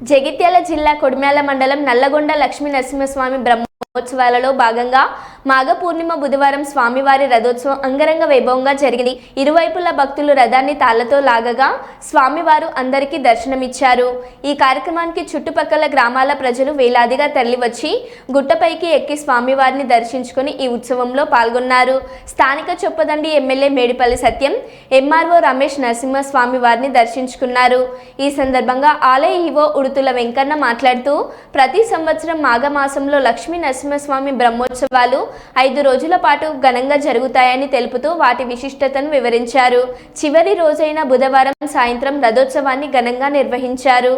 జగిత్యాల జిల్లా కొడిమ్యాల మండలం నల్లగొండ లక్ష్మీ నరసింహస్వామి బ్రహ్మోత్సవాలలో భాగంగా మాఘ పూర్ణిమ బుధవారం స్వామివారి రథోత్సవం అంగరంగ వైభవంగా జరిగింది. ఇరువైపుల భక్తులు రథాన్ని తాళ్ళతో లాగగా స్వామివారు అందరికీ దర్శనమిచ్చారు. ఈ కార్యక్రమానికి చుట్టుపక్కల గ్రామాల ప్రజలు వేలాదిగా తరలివచ్చి గుట్టపైకి ఎక్కి స్వామివారిని దర్శించుకుని ఈ ఉత్సవంలో పాల్గొన్నారు. స్థానిక చొప్పదండి ఎమ్మెల్యే మేడిపల్లి సత్యం ఎంఆర్ఓ రమేష్ నరసింహస్వామి వారిని దర్శించుకున్నారు. ఈ సందర్భంగా ఆలయ ఈవో ఉడుతుల వెంకన్న మాట్లాడుతూ ప్రతి సంవత్సరం మాఘమాసంలో లక్ష్మీ నరసింహస్వామి బ్రహ్మోత్సవాలు ఐదు రోజుల పాటు ఘనంగా జరుగుతాయని తెలుపుతూ వాటి విశిష్టతను వివరించారు. చివరి రోజైన బుధవారం సాయంత్రం రథోత్సవాన్ని ఘనంగా నిర్వహించారు.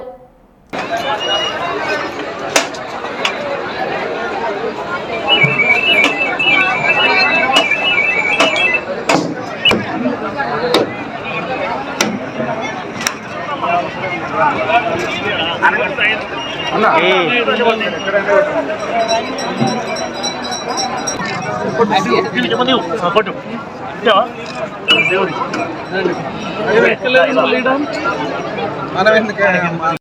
ఫోటో దేవుడి మనం ఎందుకు మనవాళ్ళు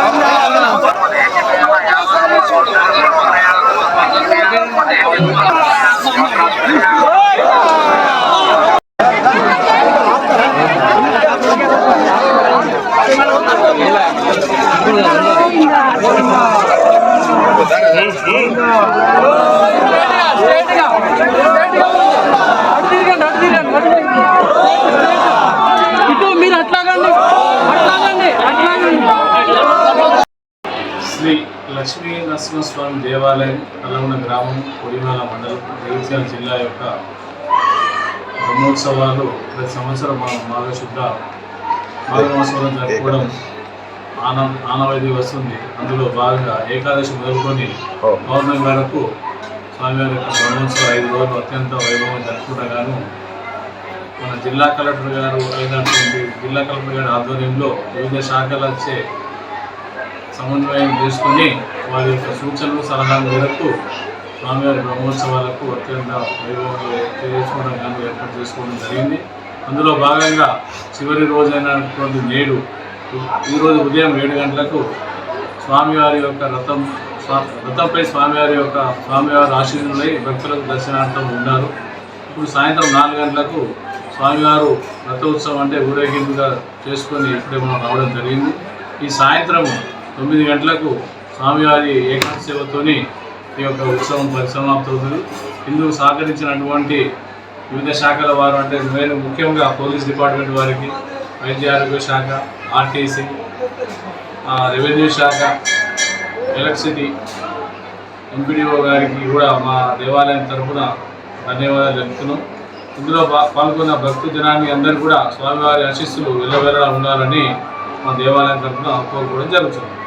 ఇటు మీరు అట్లాగండి అట్లాగండి అట్లాగండి శ్రీ లక్ష్మీ నరసింహస్వామి దేవాలయం నల్లగొండ గ్రామం కొడిమాల మండలం జగిత్యాల జిల్లా యొక్క బ్రహ్మోత్సవాలు ప్రతి సంవత్సరం మనం మాఘశుద్ధ మాఘమాసంలో జరుపుకోవడం ఆన ఆనవాయితీ వస్తుంది. అందులో భాగంగా ఏకాదశి మొదలుకొని పౌర్ణమి వరకు స్వామివారి యొక్క బ్రహ్మోత్సవం ఐదు రోజులు అత్యంత వైభవంగా జరుపుకుంటగాను మన జిల్లా కలెక్టర్ గారు అయినటువంటి జిల్లా కలెక్టర్ గారి ఆధ్వర్యంలో వివిధ శాఖలచే సమన్వయం చేసుకుని వారి యొక్క సూచనలు సలహాల మేరకు స్వామివారి బ్రహ్మోత్సవాలకు అత్యంత వైభవంగా తెలియజేసుకోవడం కానీ ఏర్పాటు చేసుకోవడం జరిగింది. అందులో భాగంగా చివరి రోజైనటువంటి నేడు ఈరోజు ఉదయం ఏడు గంటలకు స్వామివారి యొక్క రథం స్వా- రథంపై స్వామివారి యొక్క స్వామివారి ఆశీనులై భక్తులకు దర్శనార్థం ఉన్నారు. ఇప్పుడు సాయంత్రం నాలుగు గంటలకు స్వామివారు రథోత్సవం అంటే ఊరేగింపుగా చేసుకొని ఇప్పుడే మనం రావడం జరిగింది. ఈ సాయంత్రం తొమ్మిది గంటలకు స్వామివారి ఏకాంత సేవతోని ఈ యొక్క ఉత్సవం పరిసమాప్తవుతుంది ఇందుకు సహకరించినటువంటి వివిధ శాఖల వారు అంటే నేను ముఖ్యంగా పోలీస్ డిపార్ట్మెంట్ వారికి వైద్య ఆరోగ్య శాఖ ఆర్టీసీ రెవెన్యూ శాఖ ఎలక్ట్రిసిటీ ఎంపీడీఓ గారికి కూడా మా దేవాలయం తరఫున ధన్యవాదాలు తెలుపుతున్నాం. ఇందులో పాల్గొన్న భక్తు జనాన్ని అందరూ కూడా స్వామివారి ఆశీస్సులు వెళ్ళవేళలా ఉండాలని మా దేవాలయం తరఫున కోరుకోవడం జరుగుతుంది.